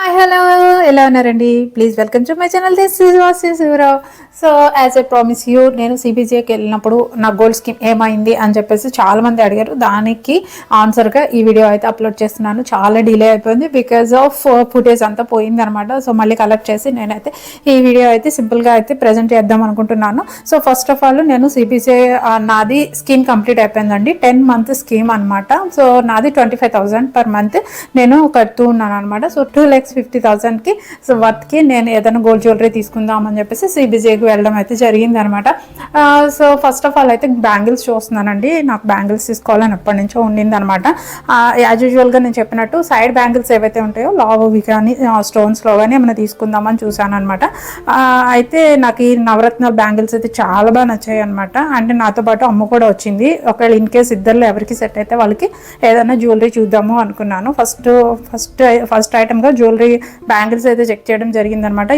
Hi hello ఎలా ఉన్నారండి? Please welcome to my channel this is Vasi Sivarao so as a promise you నేను సిబిజిఏకి వెళ్ళినప్పుడు నా గోల్డ్ స్కీమ్ ఏమైంది అని చెప్పేసి చాలా మంది అడిగారు. దానికి ఆన్సర్గా ఈ వీడియో అయితే అప్లోడ్ చేస్తున్నాను. చాలా డిలే అయిపోయింది బికాజ్ ఆఫ్ ఫుటేజ్ అంతా పోయింది అనమాట సో మళ్ళీ కలెక్ట్ చేసి నేనైతే ఈ వీడియో అయితే సింపుల్గా అయితే ప్రజెంట్ చేద్దాం అనుకుంటున్నాను. సో ఫస్ట్ ఆఫ్ ఆల్ నేను సిబిజీఏ నాది స్కీమ్ కంప్లీట్ అయిపోయిందండి. టెన్ మంత్ స్కీమ్ అనమాట సో నాది twenty five thousand per month నేను కడుతూ ఉన్నాను అనమాట సో టూ ల్యాక్స్ ఫిఫ్టీ థౌసండ్కి సో వర్త్కి నేను ఏదైనా గోల్డ్ జ్యువెలరీ తీసుకుందాం అని చెప్పేసి సిబిజేకి వెళ్ళడం అయితే జరిగింది అనమాట సో ఫస్ట్ ఆఫ్ ఆల్ అయితే బ్యాంగిల్స్ చూస్తున్నానండి. నాకు బ్యాంగిల్స్ తీసుకోవాలని ఎప్పటి నుంచో ఉండింది అనమాట యాజ్ యూజువల్గా నేను చెప్పినట్టు సైడ్ బ్యాంగిల్స్ ఏవైతే ఉంటాయో లావువి కానీ స్టోన్స్లో కానీ ఏమైనా తీసుకుందామని చూశాను అనమాట అయితే నాకు ఈ నవరత్న బ్యాంగిల్స్ అయితే చాలా బాగా నచ్చాయి అనమాట అంటే నాతో పాటు అమ్మ కూడా వచ్చింది. ఒకవేళ ఇన్ కేస్ ఇద్దరు ఎవరికి సెట్ అయితే వాళ్ళకి ఏదైనా జ్యువెలరీ చూద్దాము అనుకున్నాను. ఫస్ట్ ఫస్ట్ ఫస్ట్ ఐటమ్గా జ్యువెలరీ బ్యాంగిల్స్ అయితే చెక్ చేయడం జరిగిందనమాట.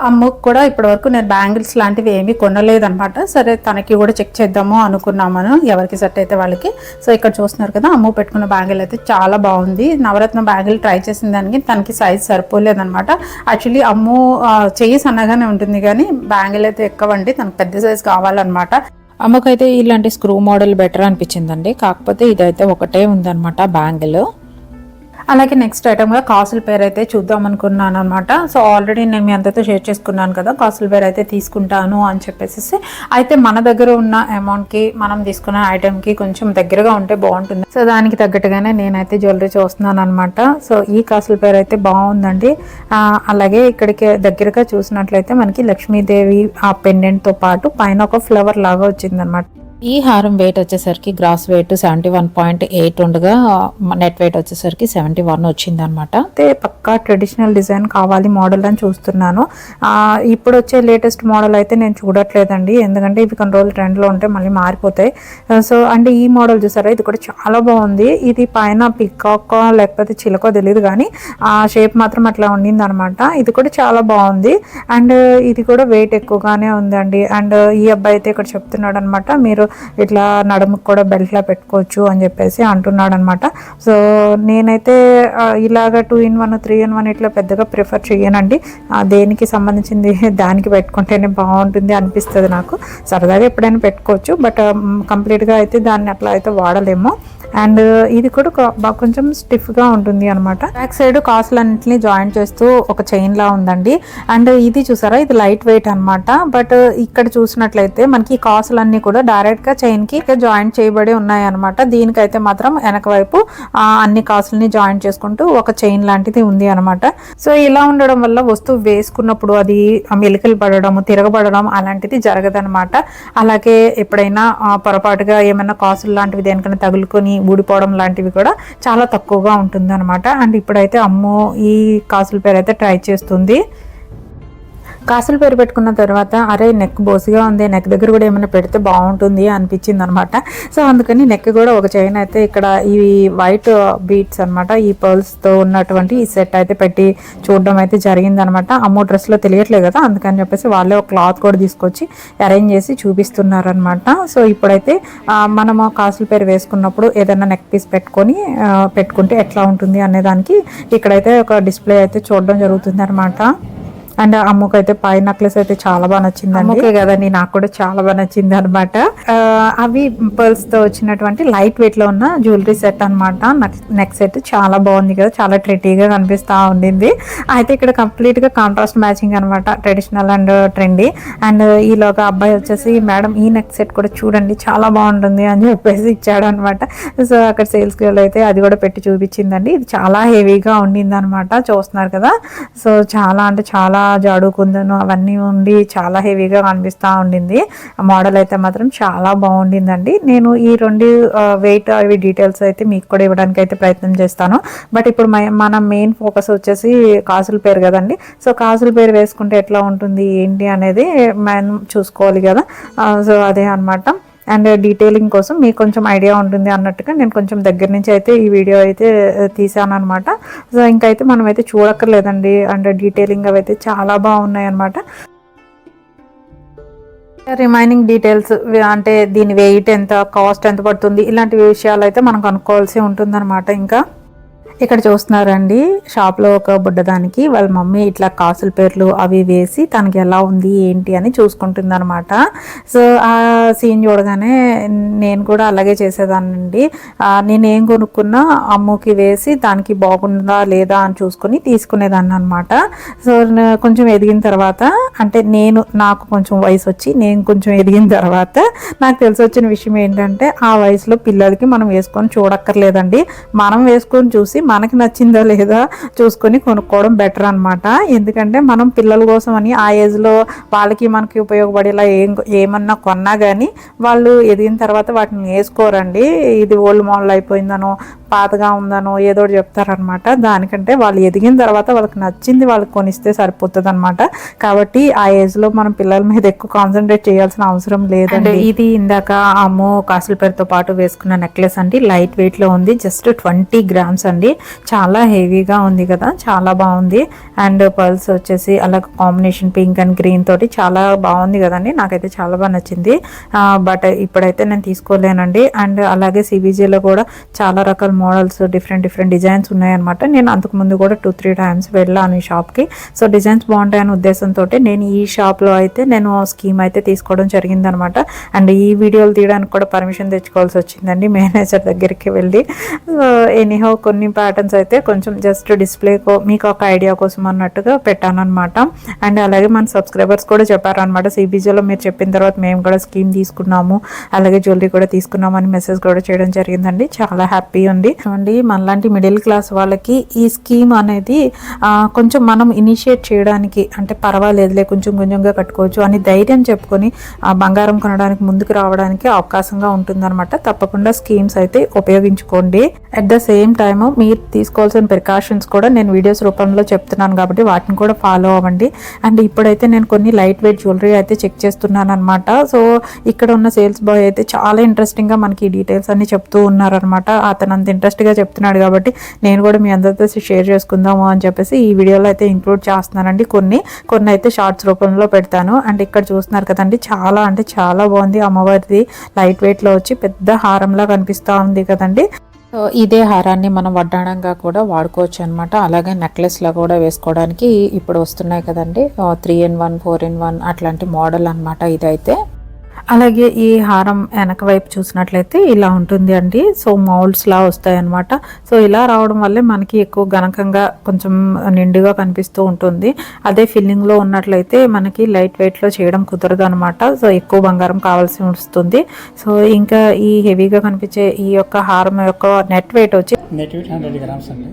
అమ్మకు కూడా ఇప్పటివరకు నేను బ్యాంగిల్స్ లాంటివి ఏమీ కొనలేదనమాట. సరే తనకి కూడా చెక్ చేద్దాము అనుకున్నామను ఎవరికి సెట్ అయితే వాళ్ళకి. సో ఇక్కడ చూస్తున్నారు కదా అమ్మ పెట్టుకున్న బ్యాంగిల్ అయితే చాలా బాగుంది. నవరత్న బ్యాంగిల్ ట్రై చేసిన దానికి తనకి సైజ్ సరిపోలేదనమాట. యాక్చువల్లీ అమ్ము ఆ, చెయ్యి సన్నగానే ఉంటుంది కానీ బ్యాంగిల్ అయితే ఎక్కువండి తనకు పెద్ద సైజ్ కావాలన్నమాట అమ్మకైతే ఇలాంటి స్క్రూ మోడల్ బెటర్ అనిపించిందండి. కాకపోతే ఇదైతే ఒకటే ఉందన్నమాట బ్యాంగిల్ అలాగే నెక్స్ట్ ఐటమ్గా కాసుల పేరు అయితే చూద్దాం అనుకున్నాను అనమాట సో ఆల్రెడీ నేను మీ అందరితో షేర్ చేసుకున్నాను కదా కాసుల పేరు అయితే తీసుకుంటాను అని చెప్పేసి అయితే మన దగ్గర ఉన్న అమౌంట్కి మనం తీసుకున్న ఐటెంకి కొంచెం దగ్గరగా ఉంటే బాగుంటుంది. సో దానికి తగ్గట్టుగానే నేనైతే జ్యువెలరీ చూస్తున్నాను అనమాట సో ఈ కాసుల పేరు అయితే బాగుందండి. అలాగే ఇక్కడికి దగ్గరగా చూసినట్లయితే మనకి లక్ష్మీదేవి ఆ పెండెంట్తో పాటు పైన ఒక ఫ్లవర్ లాగా వచ్చిందనమాట ఈ హారం వెయిట్ వచ్చేసరికి gross weight seventy one point eight ఉండగా నెట్ వెయిట్ వచ్చేసరికి సెవెంటీ వన్ వచ్చిందనమాట అయితే పక్కా ట్రెడిషనల్ డిజైన్ కావాలి మోడల్ అని చూస్తున్నాను. ఇప్పుడు వచ్చే లేటెస్ట్ మోడల్ అయితే నేను చూడట్లేదండి. ఎందుకంటే ఇవి కొన్ని రోజులు ట్రెండ్లో ఉంటే మళ్ళీ మారిపోతాయి. సో అంటే ఈ మోడల్ చూసారా? ఇది కూడా చాలా బాగుంది. ఇది పైన పికాక్ లేకపోతే చిలకో తెలియదు కానీ ఆ షేప్ మాత్రం అట్లా ఉండింది అనమాట ఇది కూడా చాలా బాగుంది. అండ్ ఇది కూడా వెయిట్ ఎక్కువగానే ఉందండి. అండ్ ఈ అబ్బాయి అయితే ఇక్కడ చెప్తున్నాడు అనమాట మీరు ఇట్లా నడుముకు కూడా బెల్ట్లా పెట్టుకోవచ్చు అని చెప్పేసి అంటున్నాడు అనమాట సో నేనైతే ఇలాగ two in one three in one ఇట్లా పెద్దగా ప్రిఫర్ చేయనండి దేనికి సంబంధించింది దానికి పెట్టుకుంటేనే బాగుంటుంది అనిపిస్తుంది నాకు. సరదాగా ఎప్పుడైనా పెట్టుకోవచ్చు బట్ కంప్లీట్గా అయితే దాన్ని అట్లా అయితే వాడలేము. అండ్ ఇది కూడా బాగా కొంచెం స్టిఫ్గా ఉంటుంది అనమాట బ్యాక్ సైడ్ కాసులన్నింటినీ జాయిన్ చేస్తూ ఒక చైన్ లా ఉందండి. అండ్ ఇది చూసారా? ఇది లైట్ వెయిట్ అన్నమాట. బట్ ఇక్కడ చూసినట్లయితే మనకి కాసులన్నీ కూడా డైరెక్ట్గా చైన్కి జాయిన్ చేయబడి ఉన్నాయి అనమాట దీనికైతే మాత్రం వెనక వైపు అన్ని కాసులని జాయిన్ చేసుకుంటూ ఒక చైన్ లాంటిది ఉంది అనమాట సో ఇలా ఉండడం వల్ల వస్తువు వేసుకున్నప్పుడు అది మెలికలు పడడం తిరగబడడం అలాంటిది జరగదనమాట అలాగే ఎప్పుడైనా పొరపాటుగా ఏమైనా కాసులు లాంటివి దేనికైనా తగులుకొని ఊడిపోవడం లాంటివి కూడా చాలా తక్కువగా ఉంటుంది అనమాట అండ్ ఇప్పుడైతే అమ్మో ఈ కాసుల పేరు అయితే ట్రై చేస్తుంది. కాసులు పేరు పెట్టుకున్న తర్వాత అరే నెక్ బోసిగా ఉంది నెక్ దగ్గర కూడా ఏమైనా పెడితే బాగుంటుంది అనిపించింది అనమాట సో అందుకని నెక్ కూడా ఒక చైన్ అయితే ఇక్కడ ఈ వైట్ బీట్స్ అనమాట ఈ పర్ల్స్తో ఉన్నటువంటి ఈ సెట్ అయితే పెట్టి చూడడం అయితే జరిగింది అనమాట అమ్మో డ్రెస్లో తెలియట్లేదు కదా అందుకని చెప్పేసి వాళ్ళే ఒక క్లాత్ కూడా తీసుకొచ్చి అరేంజ్ చేసి చూపిస్తున్నారు అనమాట సో ఇప్పుడైతే మనం మనము కాసుల పేరు వేసుకున్నప్పుడు ఏదైనా నెక్ పీస్ పెట్టుకొని పెట్టుకుంటే ఎట్లా ఉంటుంది అనేదానికి ఇక్కడైతే ఒక డిస్ప్లే అయితే చూడడం జరుగుతుంది అనమాట అండ్ అమ్మకు అయితే పై నెక్లెస్ అయితే చాలా బాగా నచ్చింది అమ్మకే కదండి నాకు కూడా చాలా బాగా నచ్చింది అనమాట అవి పర్ల్స్తో వచ్చినటువంటి లైట్ వెయిట్లో ఉన్న జ్యువెలరీ సెట్ అనమాట నెక్ సెట్ చాలా బాగుంది కదా చాలా ట్రెండీగా కనిపిస్తా ఉండింది. అయితే ఇక్కడ కంప్లీట్గా కాంట్రాస్ట్ మ్యాచింగ్ అనమాట ట్రెడిషనల్ అండ్ ట్రెండీ అండ్ ఈలోగా అబ్బాయి వచ్చేసి మేడం ఈ నెక్ సెట్ కూడా చూడండి చాలా బాగుంటుంది అని చెప్పేసి ఇచ్చాడు అనమాట సో అక్కడ సేల్స్ గర్ల్ అయితే అది కూడా పెట్టి చూపించిందండి. ఇది చాలా హెవీగా ఉండింది అనమాట చూస్తున్నారు కదా. సో చాలా అంటే చాలా జాడు కుందను అవన్నీ ఉండి చాలా హెవీగా కనిపిస్తూ ఉండింది. మోడల్ అయితే మాత్రం చాలా బాగుండిందండి. నేను ఈ రెండు వెయిట్ అవి డీటెయిల్స్ అయితే మీకు కూడా ఇవ్వడానికి అయితే ప్రయత్నం చేస్తాను. బట్ ఇప్పుడు మన మెయిన్ ఫోకస్ వచ్చేసి కాసుల పేరు కదండి. సో కాసుల పేరు వేసుకుంటే ఎట్లా ఉంటుంది ఏంటి అనేది మనం చూసుకోవాలి కదా. సో అదే అన్నమాట. అండ్ డీటెయిలింగ్ కోసం మీకు కొంచెం ఐడియా ఉంటుంది అన్నట్టుగా నేను కొంచెం దగ్గర నుంచి అయితే ఈ వీడియో అయితే తీసాను అనమాట సో ఇంకైతే మనం అయితే చూడక్కర్లేదండి. అండ్ డీటెయిలింగ్ అవి అయితే చాలా బాగున్నాయి అనమాట రిమైనింగ్ డీటెయిల్స్ అంటే దీని వెయిట్ ఎంత కాస్ట్ ఎంత పడుతుంది ఇలాంటి విషయాలు అయితే మనం కనుక్కోవాల్సి ఉంటుంది ఇంకా. ఇక్కడ చూస్తున్నారండి. షాప్లో ఒక బుడ్డదానికి వాళ్ళ మమ్మీ ఇట్లా కాసుల పేర్లు అవి వేసి తనకి ఎలా ఉంది ఏంటి అని చూసుకుంటుంది అనమాట సో ఆ సీన్ చూడగానే నేను కూడా అలాగే చేసేదానండి ఆ, నేను ఏం కొనుక్కున్నా అమ్మకి వేసి దానికి బాగుందా లేదా అని చూసుకొని తీసుకునేదాన్ని అనమాట సో కొంచెం ఎదిగిన తర్వాత అంటే నేను నాకు కొంచెం వయసు వచ్చి నేను కొంచెం ఎదిగిన తర్వాత నాకు తెలిసి వచ్చిన విషయం ఏంటంటే ఆ వయసులో పిల్లలకి మనం వేసుకొని చూడక్కర్లేదండి. మనం వేసుకొని చూసి మనకి నచ్చిందా లేదా చూసుకొని కొనుక్కోవడం బెటర్ అన్నమాట. ఎందుకంటే మనం పిల్లల కోసం అని ఆ ఏజ్లో వాళ్ళకి మనకి ఉపయోగపడేలా ఏం ఏమన్నా కొన్నా కానీ వాళ్ళు ఎదిగిన తర్వాత వాటిని వేసుకోరండి ఇది ఓల్డ్ మోడల్ అయిపోయిందనో పాతగా ఉందనో ఏదో చెప్తారనమాట దానికంటే వాళ్ళు ఎదిగిన తర్వాత వాళ్ళకి నచ్చింది వాళ్ళకి కొనిస్తే సరిపోతుంది అనమాట కాబట్టి ఆ ఏజ్లో మనం పిల్లల మీద ఎక్కువ కాన్సన్ట్రేట్ చేయాల్సిన అవసరం లేదండి. ఇది ఇందాక అమ్మో కాసుల పేరుతో పాటు వేసుకున్న నెక్లెస్ అండి. లైట్ వెయిట్లో ఉంది. జస్ట్ ట్వంటీ గ్రామ్స్ అండి. చాలా హెవీగా ఉంది కదా చాలా బాగుంది. అండ్ పర్ల్స్ వచ్చేసి అలా కాంబినేషన్ పింక్ అండ్ గ్రీన్ తోటి చాలా బాగుంది కదండి నాకైతే చాలా బాగా నచ్చింది. బట్ ఇప్పుడైతే నేను తీసుకోలేనండి. అండ్ అలాగే సిబిజీలో కూడా చాలా రకాల మోడల్స్ డిఫరెంట్ డిఫరెంట్ డిజైన్స్ ఉన్నాయన్నమాట. నేను అంతకుముందు కూడా టూ త్రీ టైమ్స్ వెళ్ళాను ఈ షాప్కి. సో డిజైన్స్ బాగుంటాయనే ఉద్దేశంతో నేను ఈ షాప్లో అయితే నేను స్కీమ్ అయితే తీసుకోవడం జరిగిందనమాట అండ్ ఈ వీడియోలు తీయడానికి కూడా పర్మిషన్ తెచ్చుకోవాల్సి వచ్చిందండి మేనేజర్ దగ్గరికి వెళ్ళి. ఎనీహో కొన్ని ప్యాటర్న్స్ అయితే కొంచెం జస్ట్ డిస్ప్లే మీకు ఒక ఐడియా కోసం అన్నట్టుగా పెట్టాను అనమాట అండ్ అలాగే మన సబ్స్క్రైబర్స్ కూడా చెప్పారనమాట సిబిజీలో మీరు చెప్పిన తర్వాత మేము కూడా స్కీమ్ తీసుకున్నాము అలాగే జ్యువెలరీ కూడా తీసుకున్నామని మెసేజ్ కూడా చేయడం జరిగిందండి. చాలా హ్యాపీ ఉంది. చూడండి మనలాంటి మిడిల్ క్లాస్ వాళ్ళకి ఈ స్కీమ్ అనేది కొంచెం మనం ఇనిషియేట్ చేయడానికి అంటే పర్వాలేదులే కొంచెం కొంచెంగా కట్టుకోవచ్చు అని ధైర్యం చెప్పుకొని బంగారం కొనడానికి ముందుకు రావడానికి అవకాశంగా ఉంటుందన్నమాట. తప్పకుండా స్కీమ్స్ అయితే ఉపయోగించుకోండి. అట్ ద సేమ్ టైమ్ మీరు తీసుకోవాల్సిన ప్రికాషన్స్ కూడా నేను వీడియోస్ రూపంలో చెప్తున్నాను కాబట్టి వాటిని కూడా ఫాలో అవ్వండి. అండ్ ఇప్పుడైతే నేను కొన్ని లైట్ వెయిట్ జ్యువెలరీ అయితే చెక్ చేస్తున్నాను అనమాట సో ఇక్కడ ఉన్న సేల్స్ బాయ్ అయితే చాలా ఇంట్రెస్టింగ్గా మనకి డీటెయిల్స్ అన్ని చెప్తూ ఉన్నారనమాట అతను అంత ఇంట్రెస్ట్గా చెప్తున్నాడు కాబట్టి నేను కూడా మీ అందరితో షేర్ చేసుకుందాము అని చెప్పేసి ఈ వీడియోలో అయితే ఇంక్లూడ్ చేస్తున్నానండి. కొన్ని కొన్ని అయితే షార్ట్స్ రూపంలో పెడతాను. అండ్ ఇక్కడ చూస్తున్నారు కదండి చాలా అంటే చాలా బాగుంది. అమ్మవారిది లైట్ వెయిట్లో వచ్చి పెద్ద హారంలా కనిపిస్తా ఉంది కదండి. ఇదే హారాన్ని మనం వడ్డాణంగా కూడా వాడుకోవచ్చు అనమాట అలాగే నెక్లెస్లో కూడా వేసుకోవడానికి ఇప్పుడు వస్తున్నాయి కదండి. Three in one four in one అట్లాంటి మోడల్ అనమాట ఇదైతే. అలాగే ఈ హారం వెనక వైపు చూసినట్లయితే ఇలా ఉంటుంది అండి. సో మౌల్డ్స్ లా వస్తాయి అనమాట సో ఇలా రావడం వల్లే మనకి ఎక్కువ గణకంగా కొంచెం నిండుగా కనిపిస్తూ ఉంటుంది. అదే ఫిల్లింగ్లో ఉన్నట్లయితే మనకి లైట్ వెయిట్లో చేయడం కుదరదు అనమాట సో ఎక్కువ బంగారం కావాల్సి వస్తుంది. సో ఇంకా ఈ హెవీగా కనిపించే ఈ యొక్క హారం యొక్క నెట్ వెయిట్ వచ్చి నెట్ వెయిట్ హండ్రెడ్ గ్రామ్స్ అండి.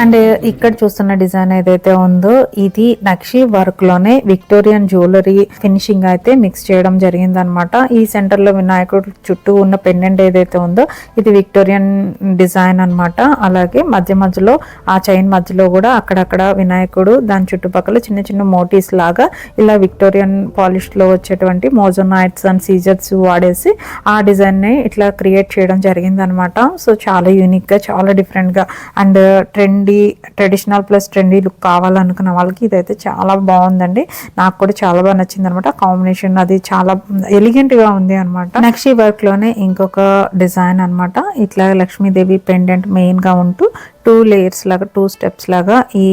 అండ్ ఇక్కడ చూస్తున్న డిజైన్ ఏదైతే ఉందో ఇది నక్షి వర్క్లోనే విక్టోరియన్ జ్యువెలరీ ఫినిషింగ్ అయితే మిక్స్ చేయడం జరిగింది అనమాట ఈ సెంటర్లో వినాయకుడు చుట్టూ ఉన్న పెండెంట్ ఏదైతే ఉందో ఇది విక్టోరియన్ డిజైన్ అన్నమాట అలాగే మధ్య మధ్యలో ఆ చైన్ మధ్యలో కూడా అక్కడక్కడ వినాయకుడు దాని చుట్టుపక్కల చిన్న చిన్న మోటీస్ లాగా ఇలా విక్టోరియన్ పాలిష్లో వచ్చేటువంటి మోజోనైట్స్ అండ్ సీజర్స్ వాడేసి ఆ డిజైన్ని ఇట్లా క్రియేట్ చేయడం జరిగింది అనమాట సో చాలా యూనిక్గా చాలా డిఫరెంట్గా and trendy traditional plus trendy look కావాలనుకున్న వాళ్ళకి ఇదైతే చాలా బాగుందండి. నాకు కూడా చాలా బాగా నచ్చింది అనమాట కాంబినేషన్ అది చాలా ఎలిగెంట్గా ఉంది అనమాట నెక్స్ట్ వర్క్లోనే ఇంకొక డిజైన్ అన్నమాట. ఇట్లా లక్ష్మీదేవి పెండెంట్ మెయిన్గా ఉంటూ టూ లేయర్స్ లాగా టూ స్టెప్స్ లాగా ఈ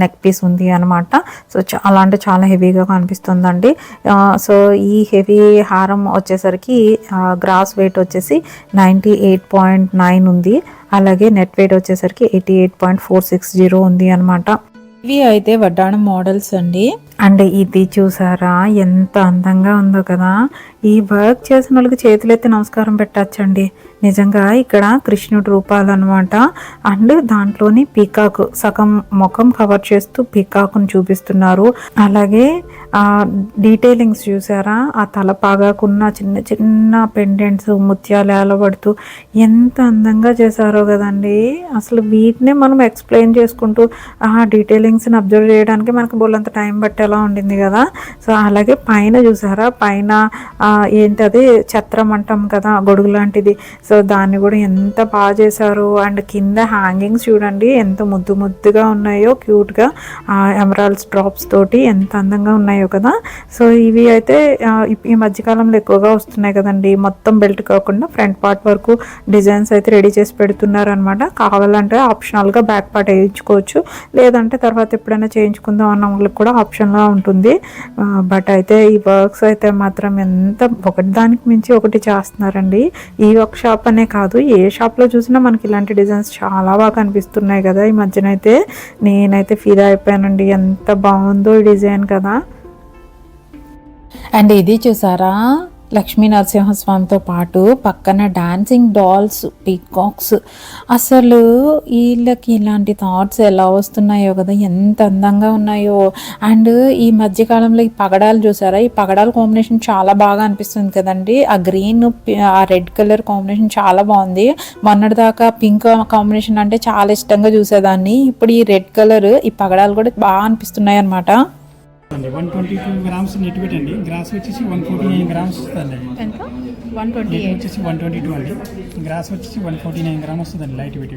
నెక్ పీస్ ఉంది అనమాట సో చాలా అంటే చాలా హెవీగా కనిపిస్తుందండి. సో ఈ హెవీ హారం వచ్చేసరికి గ్రాస్ వెయిట్ వచ్చేసి నైంటీ ఎయిట్ పాయింట్ నైన్ ఉంది. అలాగే నెట్ వెయిట్ వచ్చేసరికి eighty eight point four six zero ఉంది అనమాట ఇవి అయితే వడ్డాణం మోడల్స్ అండి. అండ్ ఇది చూసారా? ఎంత అందంగా ఉందో కదా. ఈ వర్క్ చేసిన వాళ్ళకి చేతులెత్తి నమస్కారం పెట్టచ్చండి. నిజంగా ఇక్కడ కృష్ణుడి రూపాలు అనమాట అండ్ దాంట్లోని పీకాక్ సగం ముఖం కవర్ చేస్తూ పీకాక్ను చూపిస్తున్నారు. అలాగే ఆ డీటెయిలింగ్స్ చూసారా? ఆ తలపాగాకున్న చిన్న చిన్న పెండెంట్స్ ముత్యాలు ఏలబడుతూ ఎంత అందంగా చేశారో కదండి. అసలు వీటినే మనం ఎక్స్ప్లెయిన్ చేసుకుంటూ ఆ డీటెయిలింగ్స్ని అబ్జర్వ్ చేయడానికి మనకు బోళ్ళంత టైం పట్టేలా ఉండింది కదా. సో అలాగే పైన చూసారా? పైన ఏంటది? ఛత్రం అంటాం కదా గొడుగు లాంటిది. సో దాన్ని కూడా ఎంత బాగా చేశారు. అండ్ కింద హ్యాంగింగ్స్ చూడండి ఎంత ముద్దు ముద్దుగా ఉన్నాయో క్యూట్గా ఎమరాల్డ్స్ డ్రాప్స్ తోటి ఎంత అందంగా ఉన్నాయో కదా. సో ఇవి అయితే ఈ మధ్యకాలంలో ఎక్కువగా వస్తున్నాయి కదండి. మొత్తం బెల్ట్ కాకుండా ఫ్రంట్ పార్ట్ వరకు డిజైన్స్ అయితే రెడీ చేసి పెడుతున్నారు అనమాట కావాలంటే ఆప్షనల్గా బ్యాక్ పార్ట్ వేయించుకోవచ్చు. లేదంటే తర్వాత ఎప్పుడైనా చేయించుకుందాం అన్న వాళ్ళకి కూడా ఆప్షన్గా ఉంటుంది. బట్ అయితే ఈ వర్క్స్ అయితే మాత్రం ఎంత ఒకటి దానికి మించి ఒకటి చేస్తున్నారండి. ఈ వర్క్ షాప్ అనే కాదు ఏ షాప్లో చూసినా మనకి ఇలాంటి డిజైన్స్ చాలా బాగా కనిపిస్తున్నాయి కదా. ఈ మధ్యన అయితే నేనైతే ఫిదా అయిపోయానండి. ఎంత బాగుందో ఈ డిజైన్ కదా. అండ్ ఇది చూసారా? లక్ష్మీ నరసింహస్వామితో పాటు పక్కన డాన్సింగ్ డాల్స్ పీకాక్స్ అసలు వీళ్ళకి ఇలాంటి థాట్స్ ఎలా వస్తున్నాయో కదా ఎంత అందంగా ఉన్నాయో. అండ్ ఈ మధ్యకాలంలో ఈ పగడాలు చూసారా? ఈ పగడాల కాంబినేషన్ చాలా బాగా అనిపిస్తుంది కదండి. ఆ గ్రీన్ ఆ రెడ్ కలర్ కాంబినేషన్ చాలా బాగుంది. మొన్నటిదాకా పింక్ కాంబినేషన్ అంటే చాలా ఇష్టంగా చూసేదాన్ని. ఇప్పుడు ఈ రెడ్ కలర్ ఈ పగడాలు కూడా బాగా అనిపిస్తున్నాయి అనమాట అండి. One twenty two grams net weight అండి. గ్రాస్ వచ్చేసి వన్ ఫోర్టీ నైన్ గ్రామ్స్ వస్తుందండి. ఎంత? వన్ ట్వంటీ నెట్ వచ్చేసి వన్ ట్వంటీ టూ అండి. గ్రాస్ వచ్చేసి వన్ ఫోర్టీ నైన్ గ్రామ్ వస్తుందండి లైట్ వెయిట్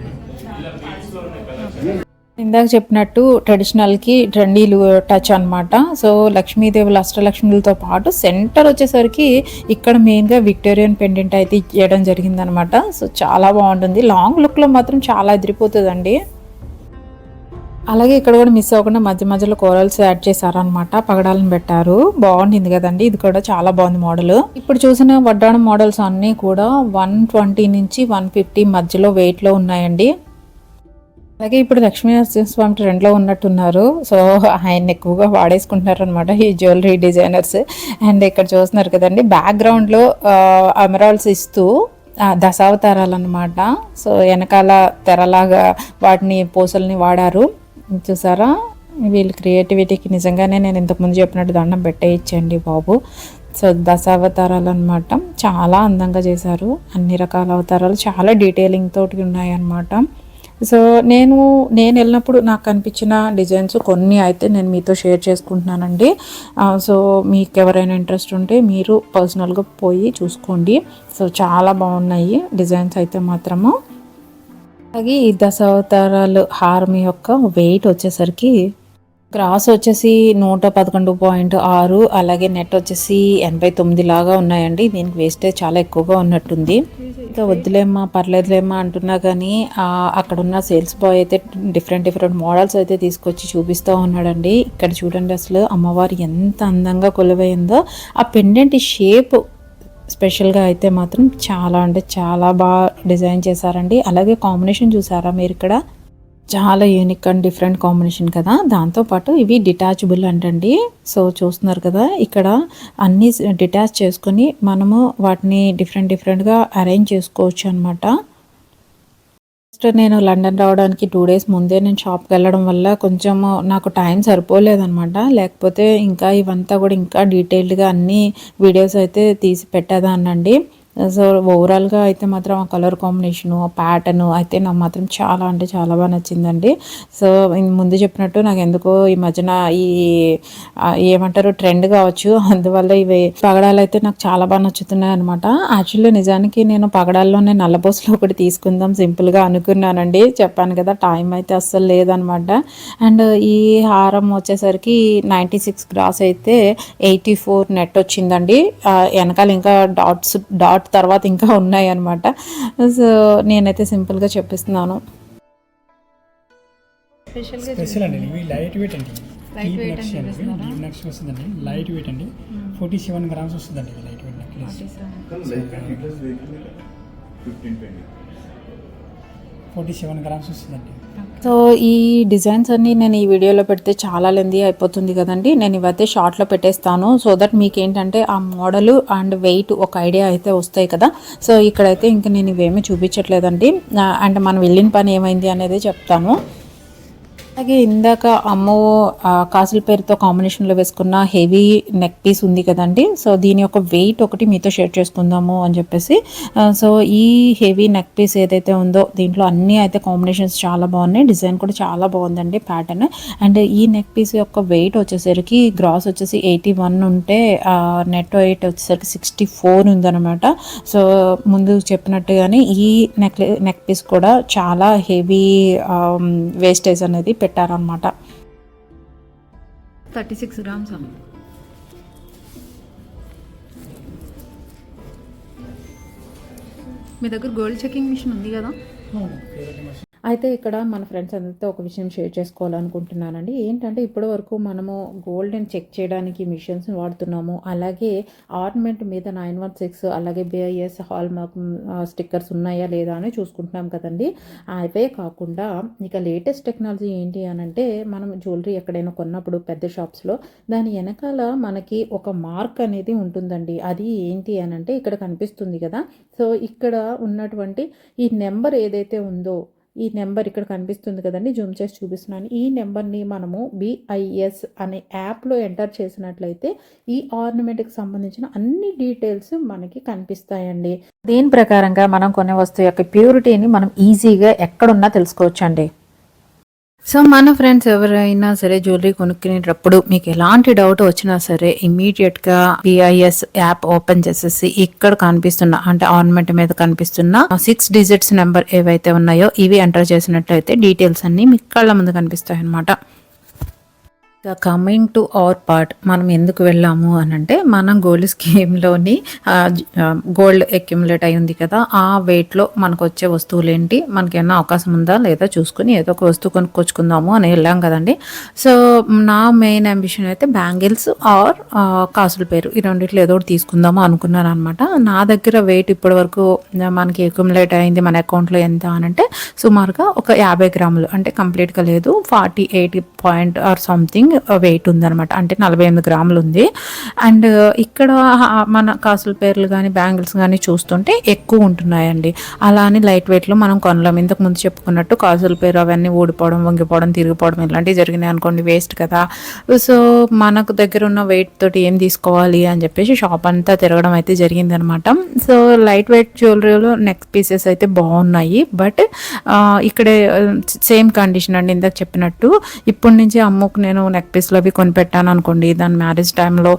ఇందాక చెప్పినట్టు ట్రెడిషనల్కి ట్రెండీలు టచ్ అన్నమాట. సో లక్ష్మీదేవుల అష్టలక్ష్ములతో పాటు సెంటర్ వచ్చేసరికి ఇక్కడ మెయిన్గా విక్టోరియన్ పెండెంట్ అయితే ఇవ్వడం జరిగిందనమాట సో చాలా బాగుంటుంది. లాంగ్ లుక్లో మాత్రం చాలా ఎదిరిపోతుందండి. అలాగే ఇక్కడ కూడా మిస్ అవ్వకుండా మధ్య మధ్యలో కోరల్స్ యాడ్ చేశారనమాట పగడాలను పెట్టారు. బాగుండింది కదండి. ఇది కూడా చాలా బాగుంది మోడల్. ఇప్పుడు చూసిన వడ్డాణం మోడల్స్ అన్నీ కూడా వన్ ట్వంటీ నుంచి వన్ ఫిఫ్టీ మధ్యలో వెయిట్లో ఉన్నాయండి. అలాగే ఇప్పుడు లక్ష్మీ నరసింహస్వామి ట్రెండ్లో ఉన్నట్టున్నారు. సో ఆయన ఎక్కువగా వాడేసుకుంటున్నారు అనమాట ఈ జ్యువెలరీ డిజైనర్స్ అండ్ ఇక్కడ చూస్తున్నారు కదండి బ్యాక్గ్రౌండ్లో అమరాల్స్ ఇస్తూ దశావతారాలు అనమాట సో వెనకాల తెరలాగా వాటిని పూసల్ని వాడారు. చూసారా? వీళ్ళ క్రియేటివిటీకి నిజంగానే నేను ఇంతకుముందు చెప్పినట్టు దండం పెట్టేయచ్చండి బాబు. సో దశావతారాలు అనమాట చాలా అందంగా చేశారు. అన్ని రకాల అవతారాలు చాలా డీటెయిలింగ్ తోటి ఉన్నాయన్నమాట. సో నేను నేను వెళ్ళినప్పుడు నాకు కనిపించిన డిజైన్స్ కొన్ని అయితే నేను మీతో షేర్ చేసుకుంటున్నానండి. సో మీకు ఎవరైనా ఇంట్రెస్ట్ ఉంటే మీరు పర్సనల్గా పోయి చూసుకోండి. సో చాలా బాగున్నాయి డిజైన్స్ అయితే మాత్రము. అలాగే ఈ దశావతారాలు హారం యొక్క వెయిట్ వచ్చేసరికి గ్రాస్ వచ్చేసి నూట పదకొండు పాయింట్ ఆరు అలాగే నెట్ వచ్చేసి ఎనభై తొమ్మిది లాగా ఉన్నాయండి. దీనికి వేస్టేజ్ చాలా ఎక్కువగా ఉన్నట్టుంది. ఇంకా వద్దులేమ్మా పర్లేదులేమ్మా అంటున్నా కానీ అక్కడ ఉన్న సేల్స్ బాయ్ అయితే డిఫరెంట్ డిఫరెంట్ మోడల్స్ అయితే తీసుకొచ్చి చూపిస్తూ ఉన్నాడండి. ఇక్కడ చూడండి అసలు అమ్మవారు ఎంత అందంగా కొలువైందో. ఆ పెండెంట్ షేప్ స్పెషల్గా అయితే మాత్రం చాలా అంటే చాలా బాగా డిజైన్ చేశారండి. అలాగే కాంబినేషన్ చూసారా మీరు ఇక్కడ? చాలా యూనిక్ అండ్ డిఫరెంట్ కాంబినేషన్ కదా. దాంతోపాటు ఇవి డిటాచబుల్ అంటండి. సో చూస్తున్నారు కదా ఇక్కడ అన్నీ డిటాచ్ చేసుకొని మనము వాటిని డిఫరెంట్ డిఫరెంట్గా అరేంజ్ చేసుకోవచ్చు అనమాట ఫస్ట్ నేను లండన్ రావడానికి టూ డేస్ ముందే నేను షాప్కి వెళ్ళడం వల్ల కొంచెం నాకు టైం సరిపోలేదనమాట లేకపోతే ఇంకా ఇవంతా కూడా ఇంకా డీటెయిల్డ్గా అన్ని వీడియోస్ అయితే తీసి పెట్టేదాన్నండి. సో ఓవరాల్గా అయితే మాత్రం ఆ కలర్ కాంబినేషను ఆ ప్యాటర్ను అయితే నాకు మాత్రం చాలా అంటే చాలా బాగా నచ్చిందండి. సో ముందు చెప్పినట్టు నాకు ఎందుకో ఈ మధ్యన ఈ ఏమంటారు ట్రెండ్ కావచ్చు. అందువల్ల ఇవి పగడాలు అయితే నాకు చాలా బాగా నచ్చుతున్నాయి అనమాట యాక్చువల్లీ నిజానికి నేను పగడాల్లోనే నల్లబోసులో ఒకటి తీసుకుందాం సింపుల్గా అనుకున్నానండి. చెప్పాను కదా టైం అయితే అస్సలు లేదనమాట అండ్ ఈ హారం వచ్చేసరికి నైంటీ సిక్స్ గ్రాస్ అయితే ఎయిటీ ఫోర్ నెట్ వచ్చిందండి వెనకాల ఇంకా డాట్స్ డాట్ తర్వాత ఇంకా ఉన్నాయి అనమాట సో నేనైతే సింపుల్గా చెప్పిస్తున్నాను. స్పెషల్ అండి. ఇవి లైట్ వెయిట్ అండి డీప్ నక్స్ అండి. డీప్ నక్స్ వస్తుందండి. లైట్ వెయిట్ అండి. ఫోర్టీ సెవెన్ గ్రామ్స్ వస్తుందండి light weight necklace forty seven grams వస్తుందండి. సో ఈ డిజైన్స్ అన్నీ నేను ఈ వీడియోలో పెడితే చాలా లెందీ అయిపోతుంది కదండి. నేను ఇవైతే షార్ట్లో పెట్టేస్తాను. సో దట్ మీకు ఏంటంటే ఆ మోడల్ అండ్ వెయిట్ ఒక ఐడియా అయితే వస్తాయి కదా. సో ఇక్కడైతే ఇంకా నేను ఇవేమీ చూపించట్లేదండి. అండ్ మనం వెళ్ళిన పని ఏమైంది అనేది చెప్తాను. అలాగే ఇందాక అమ్మో కాసుల పేరుతో కాంబినేషన్లో వేసుకున్న హెవీ నెక్ పీస్ ఉంది కదండి. సో దీని యొక్క వెయిట్ ఒకటి మీతో షేర్ చేసుకుందాము అని చెప్పేసి. సో ఈ హెవీ నెక్ పీస్ ఏదైతే ఉందో దీంట్లో అన్నీ అయితే కాంబినేషన్స్ చాలా బాగున్నాయి. డిజైన్ కూడా చాలా బాగుందండి ప్యాటర్న్. అండ్ ఈ నెక్ పీస్ యొక్క వెయిట్ వచ్చేసరికి గ్రాస్ వచ్చేసి ఎయిటీ వన్ ఉంటే నెట్ వెయిట్ వచ్చేసరికి సిక్స్టీ ఫోర్ ఉందన్నమాట. సో ముందు చెప్పినట్టుగానే ఈ నెక్ నెక్ పీస్ కూడా చాలా హెవీ వేస్టేజ్ అనేది పెట్టారనమాట థర్టీ సిక్స్ గ్రామ్స్ అమ్మ. మీ దగ్గర గోల్డ్ చెకింగ్ మిషన్ ఉంది కదా? అయితే ఇక్కడ మన ఫ్రెండ్స్ అందరితో ఒక విషయం షేర్ చేసుకోవాలనుకుంటున్నానండి. ఏంటంటే ఇప్పటి వరకు మనము గోల్డెన్ చెక్ చేయడానికి మిషన్స్ వాడుతున్నాము. అలాగే ఆర్నమెంట్ మీద నైన్ వన్ సిక్స్ అలాగే బిఐఎస్ హాల్ మార్క్ స్టిక్కర్స్ ఉన్నాయా లేదా అని చూసుకుంటున్నాం కదండి. అవే కాకుండా ఇక లేటెస్ట్ టెక్నాలజీ ఏంటి అని అంటే మనం జ్యువెలరీ ఎక్కడైనా కొన్నప్పుడు పెద్ద షాప్స్లో దాని వెనకాల మనకి ఒక మార్క్ అనేది ఉంటుందండి. అది ఏంటి అని అంటే ఇక్కడ కనిపిస్తుంది కదా. సో ఇక్కడ ఉన్నటువంటి ఈ నెంబర్ ఏదైతే ఉందో ఈ నెంబర్ ఇక్కడ కనిపిస్తుంది కదండి జూమ్ చేసి చూపిస్తున్నాను. ఈ నెంబర్ని మనము బిఐఎస్ అనే యాప్లో ఎంటర్ చేసినట్లయితే ఈ ఆర్నమెంట్కి సంబంధించిన అన్ని డీటెయిల్స్ మనకి కనిపిస్తాయండి. దీని ప్రకారంగా మనం కొనే వస్తువు యొక్క ప్యూరిటీని మనం ఈజీగా ఎక్కడున్నా తెలుసుకోవచ్చండి. సో మన ఫ్రెండ్స్ ఎవరైనా సరే జ్యువెలరీ కొనుక్కునేటప్పుడు మీకు ఎలాంటి డౌట్ వచ్చినా సరే ఇమీడియట్గా బిఐఎస్ యాప్ ఓపెన్ చేసేసి ఇక్కడ కనిపిస్తున్న అంటే ఆర్నమెంట్ మీద కనిపిస్తున్న సిక్స్ డిజిట్స్ నెంబర్ ఏవైతే ఉన్నాయో ఇవి ఎంటర్ చేసినట్లయితే డీటెయిల్స్ అన్ని మీ కళ్ళ ముందు కనిపిస్తాయి అన్నమాట కమింగ్ టు అవర్ పార్ట్ మనం ఎందుకు వెళ్ళాము అని అంటే మనం గోల్డ్ స్కీమ్లోని గోల్డ్ అక్యుములేట్ అయింది కదా ఆ వెయిట్లో మనకు వచ్చే వస్తువులు ఏంటి మనకి ఏమైనా అవకాశం ఉందా లేదా చూసుకుని ఏదో ఒక వస్తువు కొనుక్కొచ్చుకుందాము అని వెళ్ళాం కదండి. సో నా మెయిన్ అంబిషన్ అయితే బ్యాంగిల్స్ ఆర్ కాసుల పేరు ఈ రెండిట్లో ఏదో ఒకటి తీసుకుందాము అనుకున్నాను అనమాట నా దగ్గర వెయిట్ ఇప్పటి వరకు మనకి అక్యుములేట్ అయింది మన అకౌంట్లో ఎంత అని అంటే సుమారుగా ఒక యాభై గ్రాములు. అంటే కంప్లీట్గా లేదు forty eight point or something weight ఉందన్నమాట. అంటే నలభై ఎనిమిది గ్రాములు ఉంది అండ్ ఇక్కడ మన కాసుల పేర్లు కానీ బ్యాంగిల్స్ కానీ చూస్తుంటే ఎక్కువ ఉంటున్నాయండి. అలా అని లైట్ వెయిట్లో మనం కొనలేం. ఇంతకు ముందు చెప్పుకున్నట్టు కాసుల పేరు అవన్నీ ఊడిపోవడం వంగిపోవడం తిరిగిపోవడం ఇలాంటివి జరిగినాయి అనుకోండి వేస్ట్ కదా. సో మనకు దగ్గర ఉన్న వెయిట్ తోటి ఏం తీసుకోవాలి అని చెప్పేసి షాప్ అంతా తిరగడం అయితే జరిగిందనమాట సో లైట్ వెయిట్ జ్యువెలరీలో నెక్ పీసెస్ అయితే బాగున్నాయి. బట్ ఇక్కడే సేమ్ కండిషన్ అండి ఇందాక చెప్పినట్టు. ఇప్పటి నుంచి అమ్మకు నేను నెక్ పీస్లు అవి కొనిపెట్టాను అనుకోండి దాని మ్యారేజ్ టైంలో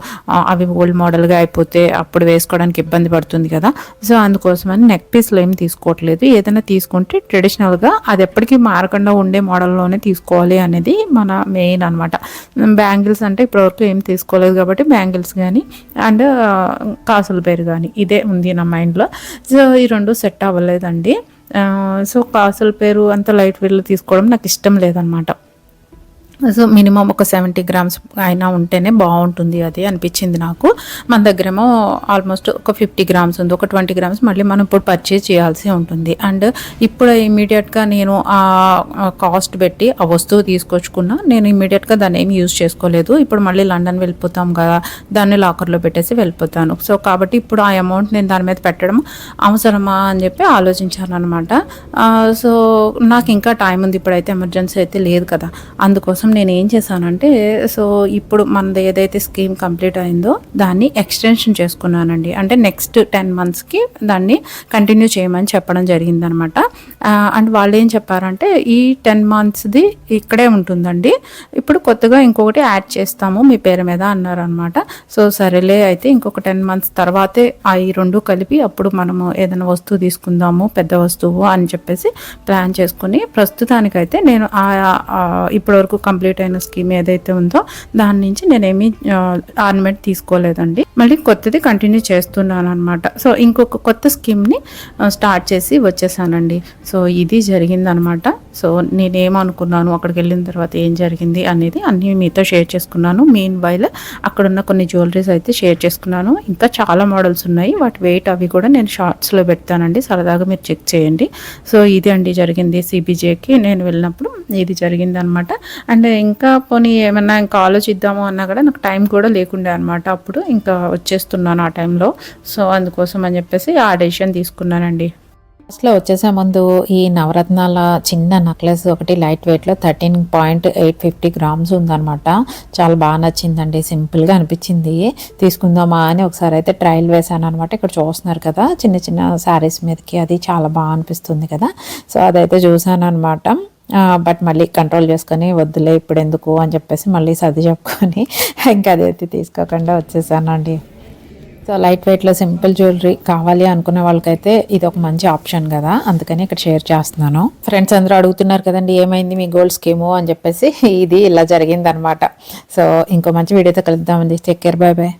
అవి ఓల్డ్ మోడల్గా అయిపోతే అప్పుడు వేసుకోవడానికి ఇబ్బంది పడుతుంది కదా. సో అందుకోసమని నెక్ పీస్లో ఏం తీసుకోవట్లేదు. ఏదైనా తీసుకుంటే ట్రెడిషనల్గా అది ఎప్పటికీ మారకుండా ఉండే మోడల్లోనే తీసుకోవాలి అనేది మన మెయిన్ అనమాట బ్యాంగిల్స్ అంటే ఇప్పటివరకు ఏం తీసుకోలేదు కాబట్టి బ్యాంగిల్స్ కానీ అండ్ కాసుల పేరు కానీ ఇదే ఉంది నా మైండ్లో సో ఈ రెండు సెట్ అవ్వలేదండి. సో కాసుల పేరు అంత లైట్ వెయిట్లో తీసుకోవడం నాకు ఇష్టం లేదనమాట సో మినిమం ఒక సెవెంటీ గ్రామ్స్ అయినా ఉంటేనే బాగుంటుంది అది అనిపించింది నాకు. మన దగ్గరేమో ఆల్మోస్ట్ ఒక ఫిఫ్టీ గ్రామ్స్ ఉంది ఒక ట్వంటీ గ్రామ్స్ మళ్ళీ మనం ఇప్పుడు పర్చేజ్ చేయాల్సి ఉంటుంది. అండ్ ఇప్పుడు ఇమీడియట్గా నేను ఆ కాస్ట్ పెట్టి ఆ వస్తువు తీసుకొచ్చుకున్నా నేను ఇమీడియట్గా దాన్ని ఏమి యూజ్ చేసుకోలేదు. ఇప్పుడు మళ్ళీ లండన్ వెళ్ళిపోతాం కదా దాన్ని లాకర్లో పెట్టేసి వెళ్ళిపోతాను. సో కాబట్టి ఇప్పుడు ఆ అమౌంట్ నేను దాని మీద పెట్టడం అవసరమా అని చెప్పి ఆలోచించాను అనమాట సో నాకు ఇంకా టైం ఉంది ఇప్పుడైతే ఎమర్జెన్సీ అయితే లేదు కదా. అందుకోసం నేను ఏం చేశానంటే సో ఇప్పుడు మనది ఏదైతే స్కీమ్ కంప్లీట్ అయిందో దాన్ని ఎక్స్టెన్షన్ చేసుకున్నానండి. అంటే నెక్స్ట్ టెన్ మంత్స్కి దాన్ని కంటిన్యూ చేయమని చెప్పడం జరిగిందనమాట. అండ్ వాళ్ళు ఏం చెప్పారంటే ఈ టెన్ మంత్స్ది ఇక్కడే ఉంటుందండి. ఇప్పుడు కొత్తగా ఇంకొకటి యాడ్ చేస్తాము మీ పేరు మీద అన్నారనమాట. సో సరేలే అయితే ఇంకొక టెన్ మంత్స్ తర్వాతే ఆ ఈ రెండు కలిపి అప్పుడు మనము ఏదైనా వస్తువు తీసుకుందాము పెద్ద వస్తువు అని చెప్పేసి ప్లాన్ చేసుకుని ప్రస్తుతానికైతే నేను ఆ ఇప్పటివరకు కంప్లీట్ కంప్లీట్ అయిన స్కీమ్ ఏదైతే ఉందో దాని నుంచి నేనేమి ఆర్నమెంట్ తీసుకోలేదండి. మళ్ళీ కొత్తది కంటిన్యూ చేస్తున్నాను అనమాట సో ఇంకొక కొత్త స్కీమ్ని స్టార్ట్ చేసి వచ్చేసానండి. సో ఇది జరిగిందనమాట సో నేనేమనుకున్నాను అక్కడికి వెళ్ళిన తర్వాత ఏం జరిగింది అనేది అన్నీ మీతో షేర్ చేసుకున్నాను. మెయిన్ వైల్ అక్కడ ఉన్న కొన్ని జ్యువెలరీస్ అయితే షేర్ చేసుకున్నాను. ఇంకా చాలా మోడల్స్ ఉన్నాయి. వాటి వెయిట్ అవి కూడా నేను షార్ట్స్లో పెడతానండి. సరదాగా మీరు చెక్ చేయండి. సో ఇది అండి జరిగింది. సిబిజేకి నేను వెళ్ళినప్పుడు ఇది జరిగింది అండ్ అండ్ ఇంకా పోనీ ఏమన్నా ఇంకా ఆలోచిద్దాము అన్నా కూడా నాకు టైం కూడా లేకుండే అనమాట అప్పుడు ఇంకా వచ్చేస్తున్నాను ఆ టైంలో. సో అందుకోసం అని చెప్పేసి ఆ డెసిషన్ తీసుకున్నానండి. లాస్ట్లో వచ్చేసే ముందు ఈ నవరత్నాల చిన్న నెక్లెస్ ఒకటి లైట్ వెయిట్లో thirteen point eight fifty grams ఉందన్నమాట. చాలా బాగా నచ్చిందండి. సింపుల్గా అనిపించింది. తీసుకుందామా అని ఒకసారి అయితే ట్రయల్ వేసాను అనమాట ఇక్కడ చూస్తున్నారు కదా చిన్న చిన్న శారీస్ మీదకి అది చాలా బాగా అనిపిస్తుంది కదా. సో అదైతే చూసాను అనమాట బట్ మళ్ళీ కంట్రోల్ చేసుకొని వద్దులే ఇప్పుడు ఎందుకు అని చెప్పేసి మళ్ళీ సర్ది చెప్పుకొని ఇంకా అదైతే తీసుకోకుండా వచ్చేసానండి. సో లైట్ వెయిట్లో సింపుల్ జ్యువెలరీ కావాలి అనుకునే వాళ్ళకైతే ఇది ఒక మంచి ఆప్షన్ కదా. అందుకని ఇక్కడ షేర్ చేస్తున్నాను. ఫ్రెండ్స్ అందరూ అడుగుతున్నారు కదండి ఏమైంది మీ గోల్డ్ స్కీము అని చెప్పేసి ఇది ఇలా జరిగిందనమాట సో ఇంకో మంచి వీడియోతో కలుద్దామండి. Take care bye bye